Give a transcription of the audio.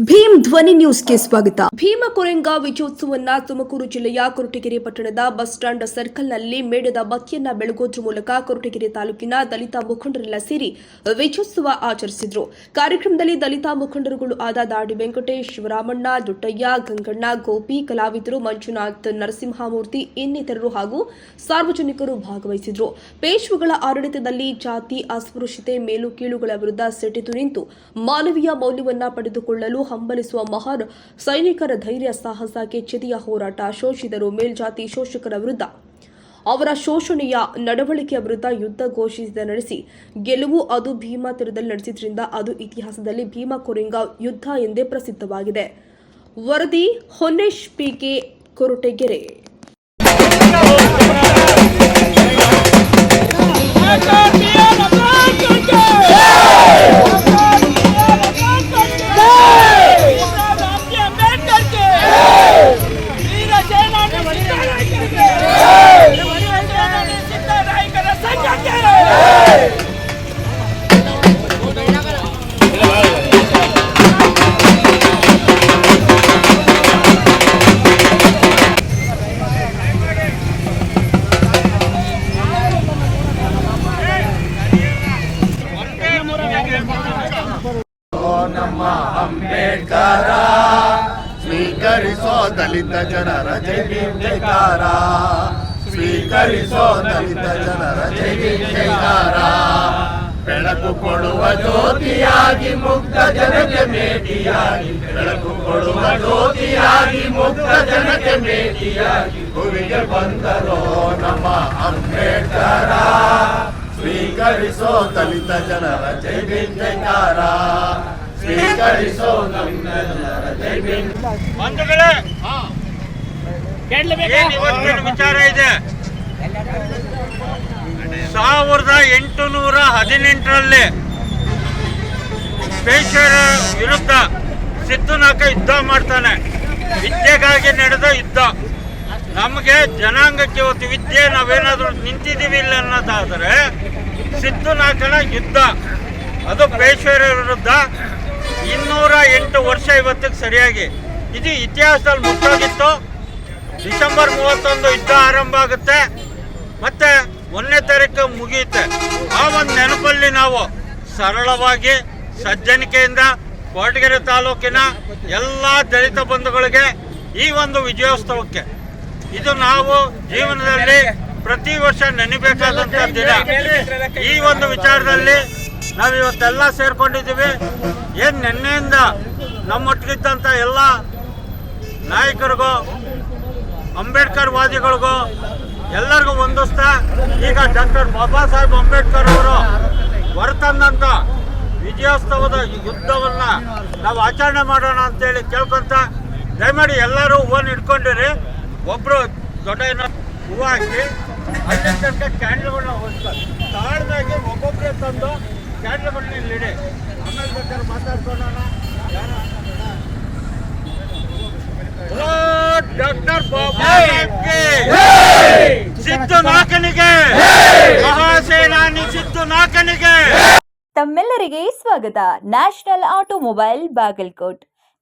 ಭೀಮ್ ಧ್ವನಿ ನ್ಯೂಸ್ಗೆ ಸ್ವಾಗತ. ಭೀಮ ಕೊರೆಂಗ ವಿಜಯೋತ್ಸವವನ್ನ ತುಮಕೂರು ಜಿಲ್ಲೆಯ ಕೊರಟಗೆರೆ ಪಟ್ಟಣದ ಬಸ್ ಸ್ಟ್ಯಾಂಡ್ ಸರ್ಕಲ್ನಲ್ಲಿ ಮೇಡದ ಬತ್ತಿಯನ್ನ ಬೆಳಗೋದ್ರ ಮೂಲಕ ಕೊರಟಗೆರೆ ತಾಲೂಕಿನ ದಲಿತ ಮುಖಂಡರೆಲ್ಲ ಸೇರಿ ವಿಜಯೋತ್ಸವ ಆಚರಿಸಿದ್ರು. ಕಾರ್ಯಕ್ರಮದಲ್ಲಿ ದಲಿತ ಮುಖಂಡರುಗಳು ಆದ ದಾಡಿ ವೆಂಕಟೇಶ್, ಶಿವರಾಮಣ್ಣ, ದೊಡ್ಡಯ್ಯ, ಗಂಗಣ್ಣ, ಗೋಪಿ, ಕಲಾವಿದರು ಮಂಜುನಾಥ್, ನರಸಿಂಹಮೂರ್ತಿ ಇನ್ನಿತರರು ಹಾಗೂ ಸಾರ್ವಜನಿಕರು ಭಾಗವಹಿಸಿದ್ರು. ಪೇಶ್ವಗಳ ಆಡಳಿತದಲ್ಲಿ ಜಾತಿ, ಅಸ್ಪೃಶ್ಯತೆ, ಮೇಲು ಕೀಳುಗಳ ವಿರುದ್ಧ ಸೆಟೆದು ನಿಂತು ಮಾನವೀಯ ಮೌಲ್ಯವನ್ನ ಪಡೆದುಕೊಳ್ಳಲು ಹಂಬಲಿಸುವ ಮಹಾನ್ ಸೈನಿಕರ ಧೈರ್ಯ ಸಾಹಸ ಕೆಚ್ಚೆದೆಯ ಹೋರಾಟ ಶೋಷಿದರು ಮೇಲ್ಜಾತಿ ಶೋಷಕರ ವಿರುದ್ಧ ಅವರ ಶೋಷಣೆಯ ನಡವಳಿಕೆಯ ವಿರುದ್ಧ ಯುದ್ಧ ಘೋಷಿಸಿದ ನಡೆಸಿ ಗೆಲುವು ಅದು ಭೀಮಾ ತೀರದಲ್ಲಿ ನಡೆಸಿದ್ರಿಂದ ಅದು ಇತಿಹಾಸದಲ್ಲಿ ಭೀಮಾ ಕೊರಿಂಗ ಯುದ್ಧ ಎಂದೇ ಪ್ರಸಿದ್ಧವಾಗಿದೆ ವರದಿ ಹೊನ್ನೇಶ್ ಪಿಕೆ ಕೊರಟಗೆರೆ ನಮ್ಮ ಅಂಬೇಡ್ಕರ ಸ್ವೀಕರಿಸೋ ದಲಿತ ಜನರ ಜೈ ಭೀಮ್ ಜೈಕಾರ ಸ್ವೀಕರಿಸೋ ದಲಿತ ಜನರ ಜೈ ಭೀಮ್ ಜೈಕಾರ ಬೆಳಕು ಕೊಡುವ ಜ್ಯೋತಿಯಾಗಿ ಮುಕ್ತ ಜನಕ್ಕೆ ಮೇಟಿಯಾಗಿ. ಬೆಳಕು ಕೊಡುವ ಜ್ಯೋತಿಯಾಗಿ ಮುಕ್ತ ಜನಕ್ಕೆ ಮೇಟಿಯಾಗಿ. ಗುರಿಗೆ ಬಂದರೋ ನಮ್ಮ ಅಂಬೇಡ್ಕರ. ಸ್ವೀಕರಿಸೋ ದಲಿತ ಜನರ ಜೈ ಭೀಮ್ ಜೈಕಾರ ಸ್ವೀಕರಿಸೋ ದಲಿತ ಜನರ ಜೈ ಭೀಮ್. ಬಂಧುಗಳೇ ಏನ್ ಇವತ್ತಿನ ವಿಚಾರ ಇದೆ? ಸಾವಿರದ ಎಂಟುನೂರ ಹದಿನೆಂಟರಲ್ಲಿ ಪೇಶ್ವರ ವಿರುದ್ಧ ಸಿದ್ಧನಾಕ ಯುದ್ಧ ಮಾಡ್ತಾನೆ. ವಿದ್ಯೆಗಾಗಿ ನಡೆದ ಯುದ್ಧ. ನಮಗೆ ಜನಾಂಗಕ್ಕೆ ಇವತ್ತು ವಿದ್ಯೆ ನಾವೇನಾದರೂ ನಿಂತಿದ್ದೀವಿ ಇಲ್ಲ ಅನ್ನೋದಾದರೆ ಸಿದ್ಧನಾಕನ ಯುದ್ಧ. ಅದು ಪೇಶ್ವರ ವಿರುದ್ಧ ಇನ್ನೂರ ಎಂಟು ವರ್ಷ ಇವತ್ತಿಗೆ ಸರಿಯಾಗಿ. ಇದು ಇತಿಹಾಸದಲ್ಲಿ ಮುಟ್ಟೋಗಿತ್ತು. ಡಿಸೆಂಬರ್ ಮೂವತ್ತೊಂದು ಯುದ್ಧ ಆರಂಭ ಆಗುತ್ತೆ. ಮತ್ತೆ ಒಂದನೇ ತಾರೀಕು ಮುಗಿಯುತ್ತೆ. ಆ ಒಂದು ನೆನಪಲ್ಲಿ ನಾವು ಸರಳವಾಗಿ ಸಜ್ಜನಿಕೆಯಿಂದ ಕೋಟಗೆರೆ ತಾಲೂಕಿನ ಎಲ್ಲ ದಲಿತ ಬಂಧುಗಳಿಗೆ ಈ ಒಂದು ವಿಜಯೋತ್ಸವಕ್ಕೆ. ಇದು ನಾವು ಜೀವನದಲ್ಲಿ ಪ್ರತಿ ವರ್ಷ ನೆನಬೇಕಾದಂಥ ದಿನ ಈ ಒಂದು ವಿಚಾರದಲ್ಲಿ ನಾವು ಇವತ್ತೆಲ್ಲ ಸೇರ್ಕೊಂಡಿದ್ದೀವಿ. ಏನು ನಿನ್ನೆಯಿಂದ ನಮ್ಮೊಟ್ಟಿಗಿದ್ದಂಥ ಎಲ್ಲ ನಾಯಕರಿಗೂ ಅಂಬೇಡ್ಕರ್ ವಾದಿಗಳಿಗೂ ಎಲ್ಲರಿಗೂ ಹೊಂದಿಸ್ತಾ ಈಗ ಡಾಕ್ಟರ್ ಬಾಬಾ ಸಾಹೇಬ್ ಅಂಬೇಡ್ಕರ್ ಅವರು ಹೊರತಂದಂಥ ವಿಜಯೋತ್ಸವದ ಯುದ್ಧವನ್ನ ನಾವು ಆಚರಣೆ ಮಾಡೋಣ ಅಂತೇಳಿ ಕೇಳ್ಕೊಂತ ದಯಮಾಡಿ ಎಲ್ಲರೂ ಹೂವನ್ನು ಇಟ್ಕೊಂಡಿರಿ ಒಬ್ರು ದೊಡ್ಡ ಏನೋ ಹೂವು ಹಾಕಿ ತನಕ ಕ್ಯಾಂಡ್ಲ್ಗಳನ್ನ ಹೊಡ್ತಾರೆ ತಾಳ್ದಾಗಿ ಒಬ್ಬೊಬ್ಬರೇ ತಂದು ಕ್ಯಾಂಡ್ಲ್ಗಳನ್ನ ಇಲ್ಲಿಡಿ ಆಮೇಲೆ ಬೇಕಾದ್ರೆ ಮಾತಾಡ್ಕೊಳ್ಳೋಣ ಯಾರ? ಡಾಕ್ಟರ್ ಬಾಬಾ ಸಿದ್ದು ನಾಕನಿಗೆ ಮಹಾಸೇನಾನಿ ಸಿದ್ದು ನಾಕನಿಗೆ ತಮ್ಮೆಲ್ಲರಿಗೆ ಸ್ವಾಗತ. National automobile Bagalkot.